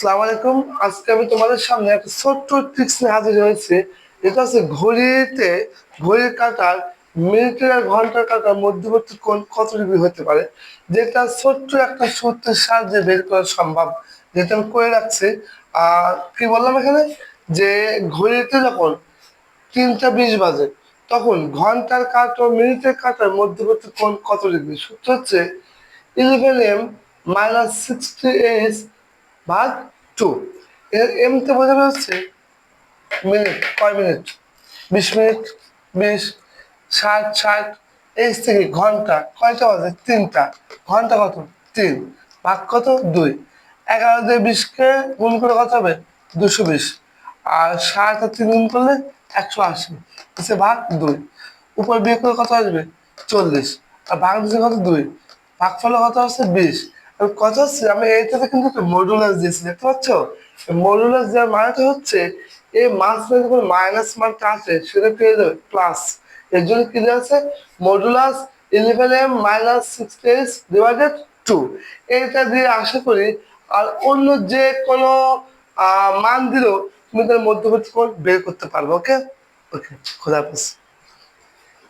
আসসালামু আলাইকুম। আজকে আমি তোমাদের সামনে একটা ছোট্ট ট্রিক্স নিয়ে হাজির হয়েছি। এটা হচ্ছে ঘড়িতে ঘড়ির কাঁটার মিনিটের আর ঘণ্টার কাঁটার মধ্যবর্তী কোণ কত ডিগ্রি হতে পারে, যেটা ছোট্ট একটা সূত্রের সাহায্যে বের করা সম্ভব, যেটা আমি করে রাখছি। আর কি বললাম এখানে? যে ঘড়িতে যখন তিনটা বিশ বাজে, তখন ঘণ্টার কাঁটা ও মিনিটের কাঁটার মধ্যবর্তী কোণ কত ডিগ্রি? সূত্র হচ্ছে eleven M minus sixty eight ভাগ টু এর এমতে বোঝানো হচ্ছে মিনিট কয় মিনিট বিশ মিনিট বিশ, ষাট ষাট এইচ থেকে ঘণ্টা, কয়টা বাজে? তিনটা। ঘণ্টা কত? তিন। ভাগ কত? দুই। এগারো দিয়ে বিশকে গুণ করে কত হবে? দুশো বিশ। আর ষাট আর তিন গুণ করলে একশো আশি। হচ্ছে ভাগ দুই। উপর বিয়ে করে কত আসবে? চল্লিশ। আর ভাগ দিচ্ছে কত? দুই। ভাগ ফলে কত হচ্ছে বিশ। কত হচ্ছে, আমি এইটাতে কিন্তু একটা মডুলাস দিয়েছি, দেখতে পাচ্ছ? মডুলাস দেওয়ার মানেটা হচ্ছে, এই মাস যখন মাইনাস মানটা আছে সেটা পেয়ে যাবে প্লাস এর জন্য কি দেওয়া আছে? Modulus eleven M minus six eight divided two এইটা দিয়ে আশা করি, আর অন্য যে কোনো মান দিলেও তুমি তার মধ্যবর্তী বের করতে পারবে ওকে ওকে খোদা হাফেজ।